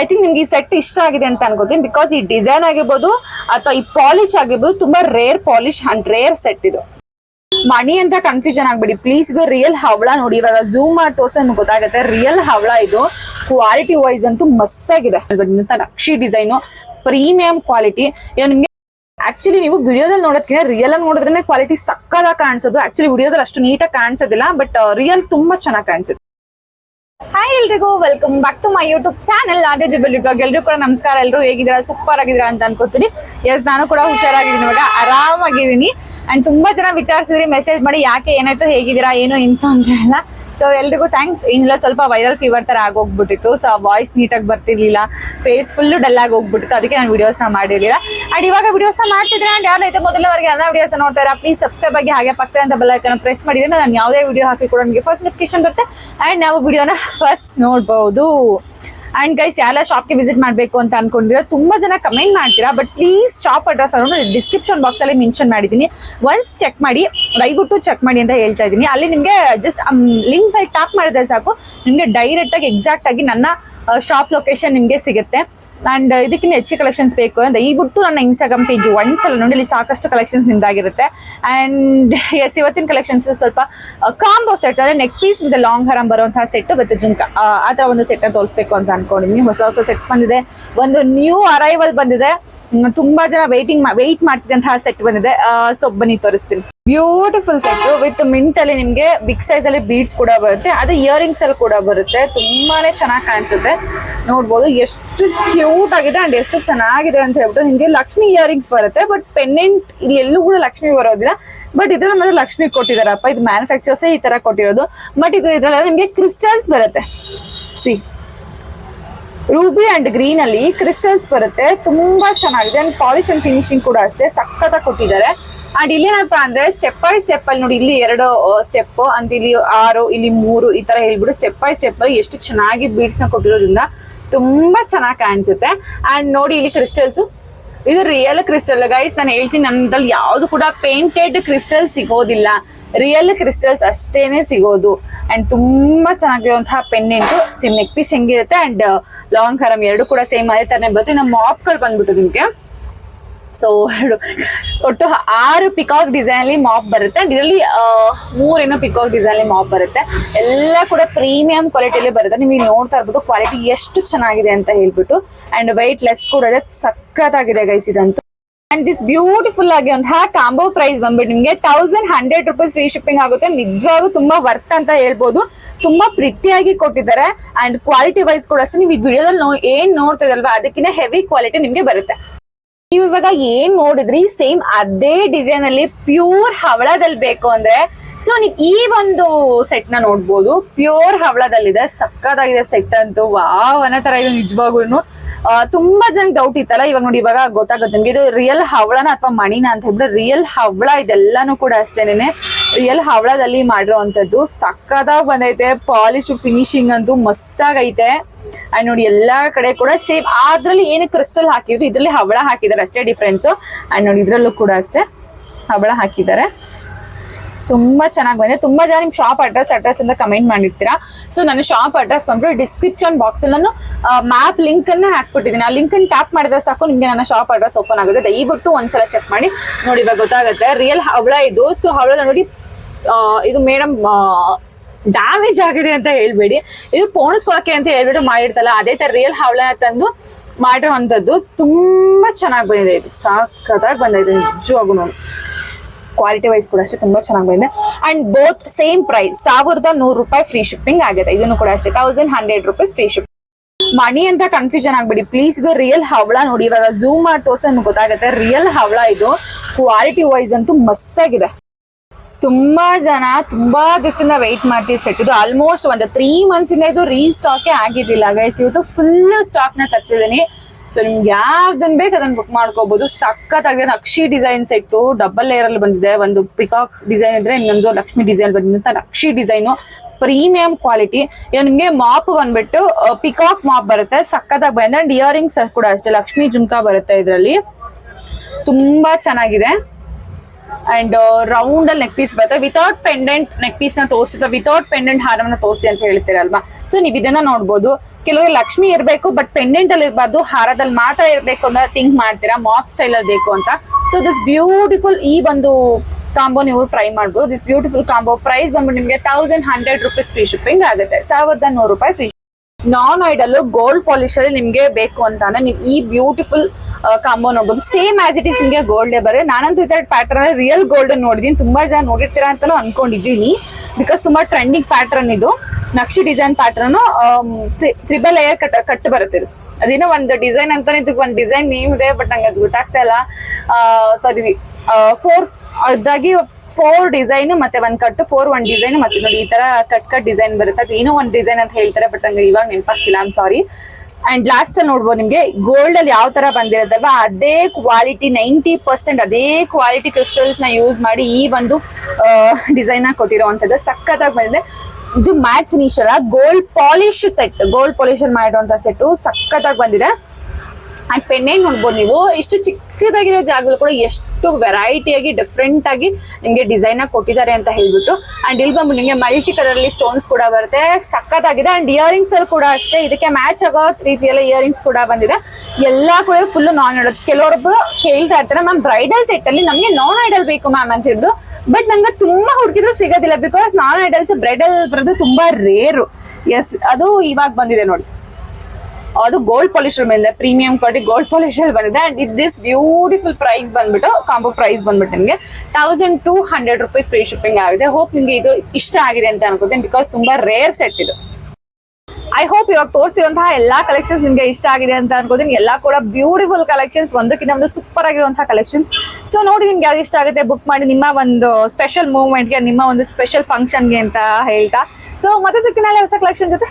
I think ನಿಮ್ಗೆ ಈ set ಇಷ್ಟ ಆಗಿದೆ ಅಂತ ಅನ್ಕೋತೀನಿ. ಬಿಕಾಸ್ ಈ ಡಿಸೈನ್ ಆಗಿರ್ಬೋದು ಅಥವಾ ಈ ಪಾಲಿಶ್ ಆಗಿರ್ಬೋದು ತುಂಬಾ rare polish and rare set ಇದು. ಮಣಿ ಅಂತ ಕನ್ಫ್ಯೂಷನ್ ಆಗ್ಬಿಡಿ. ಪ್ಲೀಸ್ ಇದು ರಿಯಲ್ ಹವಳ ನೋಡಿ. ಇವಾಗ ಝೂಮ್ ಮಾಡಿ ತೋರ್ಸ ನಿಮ್ಗೆ ಗೊತ್ತಾಗುತ್ತೆ. ರಿಯಲ್ ಹವಳ ಇದು. ಕ್ವಾಲಿಟಿ ವೈಸ್ ಅಂತೂ ಮಸ್ತಾಗಿದೆ ನಕ್ಷಿ ಡಿಸೈನು ಪ್ರೀಮಿಯಂ ಕ್ವಾಲಿಟಿ ನಿಮ್ಗೆ ಆಕ್ಚುಲಿ ನೀವು ವಿಡಿಯೋದಲ್ಲಿ ನೋಡೋದಕ್ಕಿಂತ ರಿಯಲ್ ಆಗಿ ನೋಡಿದ್ರೆ ಕ್ವಾಲಿಟಿ ಸಕ್ಕದಾಗ ಕಾಣಿಸೋದು. ಆಕ್ಚುಲಿ ವಿಡಿಯೋದಲ್ಲಿ ಅಷ್ಟು ನೀಟಾಗಿ ಕಾಣಿಸೋದಿಲ್ಲ ಬಟ್ ರಿಯಲ್ ತುಂಬಾ ಚೆನ್ನಾಗಿ ಕಾಣಿಸುತ್ತೆ. ಹಾಯ್ ಎಲ್ರಿಗೂ welcome back to my YouTube channel ಅದೇ ಜುಬೆಲ್ ಬ್ಲಾಗ್ ಎಲ್ರು ಕೂಡ ನಮಸ್ಕಾರ. ಎಲ್ಲರೂ ಹೇಗಿದ್ದೀರಾ? ಸೂಪರ್ ಆಗಿದ್ದೀರಾ ಅಂತ ಅನ್ಕೋತೀನಿ. ಎಸ್ ನಾನು ಕೂಡ ಹುಷಾರಾಗಿದ್ದೀನಿ ಇವಾಗ ಆರಾಮಾಗಿದ್ದೀನಿ. ಅಂಡ್ ತುಂಬಾ ಜನ ವಿಚಾರಿಸಿದ್ರಿ ಮೆಸೇಜ್ ಮಾಡಿ ಯಾಕೆ ಏನಾಯ್ತು, ಹೇಗಿದ್ದೀರಾ, ಏನು ಇಂತ ಅಂತ ಎಲ್ಲ ಸೊ ಎಲ್ರಿಗೂ ಥ್ಯಾಂಕ್ಸ್ ಏನಿಲ್ಲ ಸ್ವಲ್ಪ ವೈರಲ್ ಫೀವರ್ ತರ ಆಗೋಗ್ಬಿಟ್ಟಿತ್ತು. ಸೊ ವಾಯ್ಸ್ ನೀಟಾಗಿ ಬರ್ತಿರ್ಲಿಲ್ಲ. ಫೇಸ್ ಫುಲ್ ಡಲ್ ಆಗಿ ಹೋಗ್ಬಿಟ್ಟಿತ್ತು. ಅದಕ್ಕೆ ನಾನು ವಿಡಿಯೋಸ್ನ ಮಾಡಿರ್ಲಿಲ್ಲ. ಅಂಡ್ ಇವಾಗ ವಿಡಿಯೋಸ್ನ ಮಾಡ್ತಿದ್ರೆ ಅಂಡ್ ಯಾರೈತೆ ಮೊದಲವರೆಗೆ ನನ್ನ ವಿಡಿಯೋಸ್ ನೋಡ್ತಾ ಇರೋ. ಪ್ಲೀಸ್ ಸಬ್ಸ್ಕ್ರೈಬ್ ಆಗಿ ಹಾಗೆ ಪಕ್ಕದ ಅಂತ ಬೆಲ್ ಐಕನ್ ಪ್ರೆಸ್ ಮಾಡಿದ್ರೆ ನಾನು ಯಾವುದೇ ವಿಡಿಯೋ ಹಾಕಿ ಕೂಡ ನಿಮಗೆ ಫಸ್ಟ್ ನೋಟಿಫಿಕೇಶನ್ ಬರುತ್ತೆ. ಅಂಡ್ ನಾವು ವಿಡಿಯೋನ ಫಸ್ಟ್ ನೋಡ್ಬೋದು. ಅಂಡ್ ಗೈಸ್ ಶಾಪ್ ಶಾಪ್ಗೆ ವಿಸಿಟ್ ಮಾಡಬೇಕು ಅಂತ ಅನ್ಕೊಂಡಿರೋ, ತುಂಬಾ ಜನ ಕಮೆಂಟ್ ಮಾಡ್ತೀರಾ ಬಟ್ ಪ್ಲೀಸ್ ಶಾಪ್ ಅಡ್ರೆಸ್ ಅನ್ನು ಡಿಸ್ಕ್ರಿಪ್ಷನ್ ಬಾಕ್ಸ್ ಅಲ್ಲಿ ಮೆನ್ಷನ್ ಮಾಡಿದ್ದೀನಿ. ಒನ್ಸ್ ಚೆಕ್ ಮಾಡಿ, ದಯವಿಟ್ಟು ಚೆಕ್ ಮಾಡಿ ಅಂತ ಹೇಳ್ತಾ ಇದ್ದೀನಿ. ಅಲ್ಲಿ ನಿಮಗೆ ಜಸ್ಟ್ ಲಿಂಕ್ ಅಲ್ಲಿ ಟ್ಯಾಪ್ ಮಾಡಿದ್ರೆ ಸಾಕು. ನಿಮಗೆ ಡೈರೆಕ್ಟ್ ಆಗಿ ಎಕ್ಸಾಕ್ಟ್ ಆಗಿ ನನ್ನ ಶಾಪ್ ಲೊಕೇಶನ್ ನಿಮಗೆ ಸಿಗುತ್ತೆ. ಅಂಡ್ ಇದಕ್ಕಿಂತ ಹೆಚ್ಚು ಕಲೆಕ್ಷನ್ಸ್ ಬೇಕು ಅಂದ್ರೆ ಬಿಟ್ಟು ನನ್ನ ಇನ್ಸ್ಟಾಗ್ರಾಮ್ ಪೇಜ್ ಒಂದ್ಸಲ ನೋಡಿ, ಇಲ್ಲಿ ಸಾಕಷ್ಟು ಕಲೆಕ್ಷನ್ಸ್ ನಿಮ್ದಾಗಿರುತ್ತೆ. ಅಂಡ್ ಎಸ್ ಇವತ್ತಿನ ಕಲೆಕ್ಷನ್ಸ್ ಸ್ವಲ್ಪ ಕಾಂಬೋ ಸೆಟ್ಸ್ ಅಂದ್ರೆ ನೆಕ್ ಪೀಸ್ ಮತ್ತು ಲಾಂಗ್ ಹರಂ ಬರುವಂತಹ ಸೆಟ್ ಮತ್ತು ಜುಂಕ ಆ ತರ ಒಂದು ಸೆಟ್ ತೋರಿಸ್ಬೇಕು ಅಂತ ಅನ್ಕೊಂಡಿದ್ದೀನಿ. ಹೊಸ ಹೊಸ ಸೆಟ್ಸ್ ಬಂದಿದೆ. ಒಂದು ನ್ಯೂ ಅರೈವಲ್ ಬಂದಿದೆ. ತುಂಬಾ ಜನ ವೇಟಿಂಗ್ ವೆಯ್ಟ್ ಮಾಡ್ತಿದ್ದಂತಹ ಸೆಟ್ ಬಂದಿದೆ. ಸೊ ಬನ್ನಿ, ತೋರಿಸ್ತೀನಿ. ಬ್ಯೂಟಿಫುಲ್ ಸೆಟ್ ವಿತ್ ಮಿಂಟ್ ಅಲ್ಲಿ ನಿಮ್ಗೆ ಬಿಗ್ ಸೈಜ್ ಅಲ್ಲಿ ಬೀಡ್ಸ್ ಕೂಡ ಬರುತ್ತೆ. ಅದು ಇಯರಿಂಗ್ಸ್ ಅಲ್ಲಿ ಕೂಡ ಬರುತ್ತೆ. ತುಂಬಾನೇ ಚೆನ್ನಾಗಿ ಕಾಣಿಸುತ್ತೆ. ನೋಡ್ಬೋದು ಎಷ್ಟು ಕ್ಯೂಟ್ ಆಗಿದೆ ಅಂಡ್ ಎಷ್ಟು ಚೆನ್ನಾಗಿದೆ ಅಂತ ಹೇಳ್ಬಿಟ್ಟು ನಿಮ್ಗೆ ಲಕ್ಷ್ಮಿ ಇಯರಿಂಗ್ಸ್ ಬರುತ್ತೆ. ಬಟ್ ಪೆಂಡೆಂಟ್ ಇಲ್ಲಿ ಎಲ್ಲೂ ಕೂಡ ಲಕ್ಷ್ಮಿ ಬರೋದಿಲ್ಲ. ಬಟ್ ಇದ್ರಲ್ಲಿ ಮಾತ್ರ ಲಕ್ಷ್ಮಿ ಕೊಟ್ಟಿದಾರಪ್ಪ ಇದು ಮ್ಯಾನುಫ್ಯಾಕ್ಚರ್ಸ್ ಈ ತರ ಕೊಟ್ಟಿರೋದು. ಬಟ್ ಇದು ಇದ್ರಲ್ಲ ನಿಮ್ಗೆ ಕ್ರಿಸ್ಟಲ್ಸ್ ಬರುತ್ತೆ. ಸಿ ರೂಬಿ ಅಂಡ್ ಗ್ರೀನ್ ಅಲ್ಲಿ ಕ್ರಿಸ್ಟಲ್ಸ್ ಬರುತ್ತೆ. ತುಂಬಾ ಚೆನ್ನಾಗಿದೆ. ಅಂಡ್ ಪಾಲಿಶ್ ಅಂಡ್ ಫಿನಿಶಿಂಗ್ ಕೂಡ ಅಷ್ಟೇ. ಸಖತ್ತಾಗಿ ಕೊಟ್ಟಿದ್ದಾರೆ. ಅಂಡ್ ಇಲ್ಲಿ ಏನಪ್ಪ ಅಂದ್ರೆ ಸ್ಟೆಪ್ ಬೈ ಸ್ಟೆಪ್ ಅಲ್ಲಿ ನೋಡಿ ಇಲ್ಲಿ ಎರಡು ಸ್ಟೆಪ್ ಅಂತ ಇಲ್ಲಿ ಆರು, ಇಲ್ಲಿ ಮೂರು ಈ ತರ ಹೇಳ್ಬಿಟ್ಟು ಸ್ಟೆಪ್ ಬೈ ಸ್ಟೆಪ್ ಅಲ್ಲಿ ಎಷ್ಟು ಚೆನ್ನಾಗಿ ಬೀಡ್ಸ್ನ ಕೊಟ್ಟಿರೋದ್ರಿಂದ ತುಂಬಾ ಚೆನ್ನಾಗಿ ಕಾಣಿಸುತ್ತೆ. ಅಂಡ್ ನೋಡಿ ಇಲ್ಲಿ ಕ್ರಿಸ್ಟಲ್ಸ್ ಇದು ರಿಯಲ್ ಕ್ರಿಸ್ಟಲ್ ಗೈಸ್ ನಾನು ಹೇಳ್ತೀನಿ ನನ್ನಲ್ಲಿ ಯಾವ್ದು ಕೂಡ ಪೇಂಟೆಡ್ ಕ್ರಿಸ್ಟಲ್ ಸಿಗೋದಿಲ್ಲ. ರಿಯಲ್ ಕ್ರಿಸ್ಟಲ್ಸ್ ಅಷ್ಟೇನೆ ಸಿಗೋದು. ಅಂಡ್ ತುಂಬಾ ಚೆನ್ನಾಗಿರುವಂತಹ ಪೆನ್ನೆಂಟು ಸೇಮ್ ನೆಕ್ ಪೀಸ್ ಹೆಂಗಿರುತ್ತೆ. ಅಂಡ್ ಲಾಂಗ್ ಹರಮ್ ಎರಡು ಕೂಡ ಸೇಮ್ ಅದೇ ತರನೇ ಬರುತ್ತೆ. ನಮ್ಮ ಮಾಪ್ಗಳು ಬಂದ್ಬಿಟ್ಟು ನಿಮ್ಗೆ. ಸೊ ಒಟ್ಟು ಆರು ಪಿಕಾಕ್ ಡಿಸೈನ್ ಅಲ್ಲಿ ಮಾಪ್ ಬರುತ್ತೆ. ಅಂಡ್ ಇದರಲ್ಲಿ ಮೂರೇನೋ ಪಿಕಾಕ್ ಡಿಸೈನ್ ಅಲ್ಲಿ ಮಾಪ್ ಬರುತ್ತೆ. ಎಲ್ಲ ಕೂಡ ಪ್ರೀಮಿಯಂ ಕ್ವಾಲಿಟಿಯಲ್ಲಿ ಬರುತ್ತೆ. ನಿಮಗೆ ನೋಡ್ತಾ ಇರ್ಬೋದು ಕ್ವಾಲಿಟಿ ಎಷ್ಟು ಚೆನ್ನಾಗಿದೆ ಅಂತ ಹೇಳ್ಬಿಟ್ಟು. ಅಂಡ್ ವೈಟ್ ಲೆಸ್ ಕೂಡ ಇದೆ. ಸಖತ್ತಾಗಿದೆ ಗೈಸ್ ಇದಂತೂ. ಅಂಡ್ ದಿಸ್ ಬ್ಯೂಟಿಫುಲ್ ಆಗಿರುವಂತಹ ಕಾಂಬೋ ಪ್ರೈಸ್ ಬಂದ್ಬಿಟ್ಟು ನಿಮಗೆ thousand hundred rupees free shipping ಆಗುತ್ತೆ. ನಿಜವಾಗೂ ತುಂಬಾ ವರ್ತ್ ಅಂತ ಹೇಳ್ಬೋದು. ತುಂಬಾ ಪ್ರಿಟಿಯಾಗಿ ಕೊಟ್ಟಿದ್ದಾರೆ. ಅಂಡ್ ಕ್ವಾಲಿಟಿ ವೈಸ್ ಕೂಡ ಅಷ್ಟೇ. ನೀವು ಈ ವಿಡಿಯೋದಲ್ಲಿ ಏನ್ ನೋಡ್ತಿದಲ್ವಾ ಅದಕ್ಕಿಂತ ಹೆವಿ ಕ್ವಾಲಿಟಿ ನಿಮಗೆ ಬರುತ್ತೆ. ನೀವು ಇವಾಗ ಏನ್ ನೋಡಿದ್ರಿ? ಸೇಮ್ ಅದೇ ಡಿಸೈನ್ ಅಲ್ಲಿ ಪ್ಯೂರ್ ಹವಳದಲ್ಲಿ ಬೇಕು ಅಂದ್ರೆ ಸೊ ನೀವು ಈ ಒಂದು ಸೆಟ್ನ ನೋಡ್ಬೋದು. ಪ್ಯೂರ್ ಹವಳದಲ್ಲಿದೆ, ಸಕ್ಕತ್ತಾಗಿದೆ ಸೆಟ್ ಅಂತೂ. ವಾವ್, ಅನ್ನೋ ತರ ಇದು ನಿಜವಾಗ್ಲೂ ತುಂಬಾ ಜನ ಡೌಟ್ ಇತ್ತಲ್ಲ? ಇವಾಗ ನೋಡಿ, ಇವಾಗ ಗೊತ್ತಾಗುತ್ತೆ. ನಿಮ್ಗೆ ಇದು ರಿಯಲ್ ಹವಳನ ಅಥವಾ ಮಣಿನ ಅಂತ ಹೇಳ್ಬಿಟ್ಟು ರಿಯಲ್ ಹವಳ ಇದೆಲ್ಲಾನು ಕೂಡ ಅಷ್ಟೇನೆ ರಿಯಲ್ ಹವಳದಲ್ಲಿ ಮಾಡಿರೋವಂಥದ್ದು ಸಕ್ಕತ್ತಾಗಿ ಬಂದೈತೆ, ಪಾಲಿಶ್ ಫಿನಿಶಿಂಗ್ ಅಂತೂ ಮಸ್ತಾಗೈತೆ. ಅಂಡ್ ನೋಡಿ ಎಲ್ಲಾ ಕಡೆ ಕೂಡ ಸೇಮ್ ಅದರಲ್ಲಿ ಏನು ಕ್ರಿಸ್ಟಲ್ ಹಾಕಿದ್ರು, ಇದರಲ್ಲಿ ಹವಳ ಹಾಕಿದ್ದಾರೆ ಅಷ್ಟೇ ಡಿಫ್ರೆನ್ಸು ಅಂಡ್ ನೋಡಿ ಇದ್ರಲ್ಲೂ ಕೂಡ ಅಷ್ಟೇ ಹವಳ ಹಾಕಿದ್ದಾರೆ. ತುಂಬಾ ಚೆನ್ನಾಗಿ ಬಂದಿದೆ. ತುಂಬಾ ಜನ ನಿಮ್ ಶಾಪ್ ಅಡ್ರೆಸ್ ಅಡ್ರೆಸ್ ಅಂತ ಕಮೆಂಟ್ ಮಾಡಿರ್ತೀರಾ? ಸೊ ನನ್ನ ಶಾಪ್ ಅಡ್ರೆಸ್ ಬಂದ್ಬಿಟ್ಟು ಡಿಸ್ಕ್ರಿಪ್ಷನ್ ಬಾಕ್ಸ್ ಅಲ್ಲಿ ನಾನು ಮ್ಯಾಪ್ ಲಿಂಕ್ ಅನ್ನ ಹಾಕ್ಬಿಟ್ಟಿದ್ದೀನಿ. ಆ ಲಿಂಕ್ ಅನ್ನು ಟ್ಯಾಪ್ ಮಾಡಿದ್ರೆ ಸಾಕು, ನಿಮಗೆ ನನ್ನ ಶಾಪ್ ಅಡ್ರೆಸ್ ಓಪನ್ ಆಗುತ್ತೆ. ದಯವಿಟ್ಟು ಒಂದ್ಸಲ ಚೆಕ್ ಮಾಡಿ. ನೋಡಿ ಇವಾಗ ಗೊತ್ತಾಗುತ್ತೆ ರಿಯಲ್ ಹವಳ ಇದು. ಸೊ ಹವಳ ನೋಡಿ ಇದು ಮೇಡಮ್ ಡ್ಯಾಮೇಜ್ ಆಗಿದೆ ಅಂತ ಹೇಳ್ಬೇಡಿ. ಇದು ಪೋಣಿಸ್ಕೊಳಕ್ಕೆ ಅಂತ ಹೇಳ್ಬಿಟ್ಟು ಮಾಡಿರ್ತಲ್ಲ ಅದೇ ತರ ರಿಯಲ್ ಹವಳ ತಂದು ಮಾಡಿರುವಂತದ್ದು ತುಂಬಾ ಚೆನ್ನಾಗಿ ಬಂದಿದೆ. ಇದು ಸಾಕತ್ತಾಗಿ ಬಂದಿದೆ ನಿಜವಾಗೂ ಕ್ವಾಲಿಟಿ ವೈಸ್ ಕೂಡ ಅಷ್ಟೇ ತುಂಬಾ ಚೆನ್ನಾಗಿ ಬಂದಿದೆ. ಅಂಡ್ ಬೋತ್ ಸೇಮ್ ಪ್ರೈಸ್ ಸಾವಿರದ ನೂರು ರೂಪಾಯಿ ಫ್ರೀ ಶಿಪ್ಪಿಂಗ್ ಆಗಿದೆ. ಇದನ್ನು ಕೂಡ ಅಷ್ಟೇ thousand hundred rupees free ship ಮಣಿ ಅಂತ ಕನ್ಫ್ಯೂಷನ್ ಆಗ್ಬಿಡಿ. ಪ್ಲೀಸ್ ಇದು ರಿಯಲ್ ಹವಳ ನೋಡಿ. ಇವಾಗ ಝೂಮ್ ಮಾಡಿ ತೋರ್ಸ ಗೊತ್ತಾಗುತ್ತೆ. ರಿಯಲ್ ಹವಳ ಇದು ಕ್ವಾಲಿಟಿ ವೈಸ್ ಅಂತೂ ಮಸ್ತಾಗಿದೆ ತುಂಬಾ ಜನ ತುಂಬಾ ದಿವಸದಿಂದ ವೆಯ್ಟ್ ಮಾಡ್ತೀವಿ ಸೆಟ್ ಇದು ಆಲ್ಮೋಸ್ಟ್ ಒಂದು ತ್ರೀ ಮಂತ್ಸ್ ಇಂದ ಇದು ರೀಸ್ಟಾಕೇ ಆಗಿರ್ಲಿಲ್ಲ. ಗೈಸ್ ಇವತ್ತು ಫುಲ್ ಸ್ಟಾಕ್ನ ತರಿಸಿದೀನಿ ಸೊ ನಿಮ್ಗೆ ಯಾವ್ದನ್ ಬೇಕು ಅದನ್ನ ಬುಕ್ ಮಾಡ್ಕೋಬಹುದು ಸಖತ್ತಾಗಿದೆ. ನಕ್ಷಿ ಡಿಸೈನ್ ಸೆಟ್ ಡಬಲ್ ಲೇಯರ್ ಅಲ್ಲಿ ಬಂದಿದೆ. ಒಂದು ಪಿಕಾಕ್ಸ್ ಡಿಸೈನ್ ಇದ್ರೆ ಇನ್ನೊಂದು ಲಕ್ಷ್ಮಿ ಡಿಸೈನ್ ಬಂದಿದೆ ನಕ್ಷಿ ಡಿಸೈನು ಪ್ರೀಮಿಯಂ ಕ್ವಾಲಿಟಿ ಈಗ ನಿಮ್ಗೆ ಮಾಪ್ ಬಂದ್ಬಿಟ್ಟು ಪಿಕಾಕ್ ಮಾಪ್ ಬರುತ್ತೆ. ಸಖತ್ತಾಗಿ ಬಂದಿದೆ. ಅಂಡ್ ಇಯರಿಂಗ್ಸ್ ಕೂಡ ಅಷ್ಟೇ. ಲಕ್ಷ್ಮಿ ಜುಮ್ಕಾ ಬರುತ್ತೆ ಇದರಲ್ಲಿ. ತುಂಬಾ ಚೆನ್ನಾಗಿದೆ. ಅಂಡ್ ರೌಂಡ್ ಅಲ್ಲಿ ನೆಕ್ ಪೀಸ್ ಬರುತ್ತೆ. ವಿತೌಟ್ ಪೆಂಡೆಂಟ್ ನೆಕ್ ಪೀಸ್ನ ತೋರಿಸಿದ್ರೆ ವಿತೌಟ್ ಪೆಂಡೆಂಟ್ ಹಾರವನ್ನ ತೋರಿಸಿ ಅಂತ ಹೇಳ್ತೀರಲ್ವಾ ಸೊ ನೀವು ಇದನ್ನ ನೋಡ್ಬೋದು. ಕೆಲವರು ಲಕ್ಷ್ಮಿ ಇರಬೇಕು ಬಟ್ ಪೆಂಡೆಂಟ್ ಅಲ್ಲಿ ಇರಬಾರ್ದು. ಹಾರದಲ್ಲಿ ಮಾತ್ರ ಇರಬೇಕು ಅಂತ ಥಿಂಕ್ ಮಾಡ್ತೀರಾ? ಮಾಪ್ ಸ್ಟೈಲ್ ಅಲ್ಲಿ ಬೇಕು ಅಂತ. ಸೊ ದಿಸ್ ಬ್ಯೂಟಿಫುಲ್ ಈ ಒಂದು ಕಾಂಬೋ ನೀವು ಟ್ರೈ ಮಾಡ್ಬೋದು. ದಿಸ್ ಬ್ಯೂಟಿಫುಲ್ ಕಾಂಬೋ ಪ್ರೈಸ್ ಬಂದ್ಬಿಟ್ಟು ನಿಮಗೆ thousand hundred rupees free shipping ಆಗುತ್ತೆ. ಸಾವಿರದ ನೂರು ರೂಪಾಯಿ ಫ್ರೀ ನಾನ್ ಐಡಲ್ ಗೋಲ್ಡ್ ಪಾಲಿಶ್ ಅಲ್ಲಿ ನಿಮ್ಗೆ ಬೇಕು ಅಂತಾನೆ ನೀವು ಈ ಬ್ಯೂಟಿಫುಲ್ ಕಾಂಬೋ ನೋಡ್ಬೋದು. ಸೇಮ್ ಆಸ್ ಇಟ್ ಇಸ್ ನಿಮ್ಗೆ ಗೋಲ್ಡ್ ಲೇಬರ್ ನಾನಂತೂ ಈ ತರ ಪ್ಯಾಟರ್ನ್ ರಿಯಲ್ ಗೋಲ್ಡ್ ನೋಡಿದೀನಿ. ತುಂಬಾ ಜನ ನೋಡಿರ್ತೀರಾ ಅಂತಾನು ಅನ್ಕೊಂಡಿದ್ದೀನಿ. ಬಿಕಾಸ್ ತುಂಬಾ ಟ್ರೆಂಡಿಂಗ್ ಪ್ಯಾಟರ್ನ್ ಇದು. Naqvi design pattern triple layer cut cut ಬರುತ್ತೆ ಇದು. ಅದೇನೋ ಒಂದು ಡಿಸೈನ್ ಅಂತಾನೆ ಇದಕ್ಕೆ ಒಂದು ಡಿಸೈನ್ ನೇಮ್ ಇದೆ ಬಟ್ ನಂಗೆ ಅದು ಗೊತ್ತಾಗ್ತಾ ಇಲ್ಲ. ಸಾರಿ ಫೋರ್ ಅದಾಗಿ ಫೋರ್ ಡಿಸೈನ್ ಮತ್ತೆ ಒಂದ್ ಕಟ್ ಫೋರ್ ಒಂದ್ ಡಿಸೈನ್ ಮತ್ತೆ ನೋಡಿ ಈ ತರ ಕಟ್ ಕಟ್ ಡಿಸೈನ್ ಬರುತ್ತೆ. ಅದು ಏನೋ ಒಂದ್ ಡಿಸೈನ್ ಅಂತ ಹೇಳ್ತಾರೆ ಬಟ್ ನಂಗೆ ಇವಾಗ ನೆನಪಾಗ್ತಿಲ್ಲ. ಐಮ್ ಸಾರಿ ಅಂಡ್ ಲಾಸ್ಟ್ ಅಲ್ಲಿ ನೋಡ್ಬೋದು ನಿಮ್ಗೆ ಗೋಲ್ಡ್ ಅಲ್ಲಿ ಯಾವ ತರ ಬಂದಿರೋದಲ್ವಾ ಅದೇ ಕ್ವಾಲಿಟಿ ನೈಂಟಿ ಪರ್ಸೆಂಟ್ ಅದೇ ಕ್ವಾಲಿಟಿ ಕ್ರಿಸ್ಟಲ್ಸ್ನ ಯೂಸ್ ಮಾಡಿ ಈ ಒಂದು ಡಿಸೈನ್ನ ಕೊಟ್ಟಿರುವಂತದ್ದು ಸಖತ್ತಾಗಿ ಬಂದಿದೆ. ಇದು ಮ್ಯಾಚ್ ಫಿನಿಶ್ ಅಲ್ಲ gold polish set gold polish ಮಾಡಿರುವಂತ ಸೆಟ್ ಸಖತ್ತಾಗಿ ಬಂದಿದೆ. ಅಂಡ್ ಪೆಂಡೆಂಟ್ ನೋಡ್ಬೋದು ನೀವು, ಇಷ್ಟು ಚಿಕ್ಕದಾಗಿರೋ ಜಾಗದಲ್ಲಿ ಕೂಡ ಎಷ್ಟು ವೆರೈಟಿಯಾಗಿ ಡಿಫ್ರೆಂಟ್ ಆಗಿ ನಿಮಗೆ ಡಿಸೈನ್ ಆಗಿ ಕೊಟ್ಟಿದ್ದಾರೆ ಅಂತ ಹೇಳ್ಬಿಟ್ಟು. ಅಂಡ್ ಇಲ್ಲಿ ಬಂದು ನಿಮಗೆ ಮಲ್ಟಿ ಕಲರ್ ಅಲ್ಲಿ ಸ್ಟೋನ್ಸ್ ಕೂಡ ಬರುತ್ತೆ. ಸಕ್ಕತ್ತಾಗಿದೆ ಅಂಡ್ ಇಯರಿಂಗ್ಸ್ ಅಲ್ಲಿ ಕೂಡ ಅಷ್ಟೇ. ಇದಕ್ಕೆ ಮ್ಯಾಚ್ ಆಗೋ ರೀತಿಯಲ್ಲ ಇಯರಿಂಗ್ಸ್ ಕೂಡ ಬಂದಿದೆ. ಎಲ್ಲಾ ಕೂಡ ಫುಲ್ ನಾನ್ ಐಡಲ್ ಕೆಲವೊಬ್ಬರು ಕೇಳ್ತಾ ಇರ್ತಾರೆ ಮ್ಯಾಮ್ ಬ್ರೈಡಲ್ ಸೆಟ್ ಅಲ್ಲಿ ನಮಗೆ ನಾನ್ ಐಡಲ್ ಬೇಕು ಮ್ಯಾಮ್ ಅಂತ ಹೇಳಿದ್ರು ಬಟ್ ನಂಗೆ ತುಂಬಾ ಹುಡುಕಿದ್ರು ಸಿಗೋದಿಲ್ಲ. ಬಿಕಾಸ್ ನಾನ್ ಐಡಲ್ಸ್ ಬ್ರೈಡಲ್ ಬರೋದು ತುಂಬಾ ರೇರು ಎಸ್ ಅದು ಇವಾಗ ಬಂದಿದೆ ನೋಡಿ. ಅದು ಗೋಲ್ಡ್ ಪಾಲಿಶ್ ಬಂದಿದೆ ಪ್ರೀಮಿಯಂ ಕ್ವಾಲಿಟಿ ಗೋಲ್ಡ್ ಪಾಲಿಶ್ ಬಂದಿದೆ. And it this beautiful price ಬಂದ್ಬಿಟ್ಟು ಕಾಂಬೋ ಪ್ರೈಸ್ ಬಂದ್ಬಿಟ್ಟು ನಿಮಗೆ thousand two hundred rupees free shipping ಆಗಿದೆ. ಹೋಪ್ ನಿಮಗೆ ಇದು ಇಷ್ಟ ಆಗಿದೆ ಅಂತ ಅನ್ಕೋತೀನಿ ಬಿಕಾಸ್ ತುಂಬಾ ರೇರ್ ಸೆಟ್ ಇದು. ಐ ಹೋಪ್ ಇವಾಗ ತೋರಿಸಿರುವಂತಹ ಎಲ್ಲಾ ಕಲೆಕ್ಷನ್ಸ್ ನಿಮಗೆ ಇಷ್ಟ ಆಗಿದೆ ಅಂತ ಅನ್ಕೋತೀನಿ. ಎಲ್ಲಾ ಕೂಡ ಬ್ಯೂಟಿಫುಲ್ ಕಲೆಕ್ಷನ್ಸ್ ಒಂದಕ್ಕಿಂತ ಒಂದು ಸೂಪರ್ ಆಗಿರುವಂತಹ ಕಲೆಕ್ಷನ್ಸ್ ಸೊ ನೋಡಿ ನಿಮ್ಗೆ ಯಾವ್ದು ಇಷ್ಟ ಆಗುತ್ತೆ ಬುಕ್ ಮಾಡಿ ನಿಮ್ಮ ಒಂದು ಸ್ಪೆಷಲ್ ಮೂವ್ಮೆಂಟ್ಗೆ ನಿಮ್ಮ ಒಂದು ಸ್ಪೆಷಲ್ ಫಂಕ್ಷನ್ಗೆ ಅಂತ ಹೇಳ್ತಾ. ಸೊ ಮತ್ತೆ ಸಿಕ್ಕಿನಲ್ಲಿ ಹೊಸ ಕಲೆಕ್ಷನ್ ಜೊತೆ.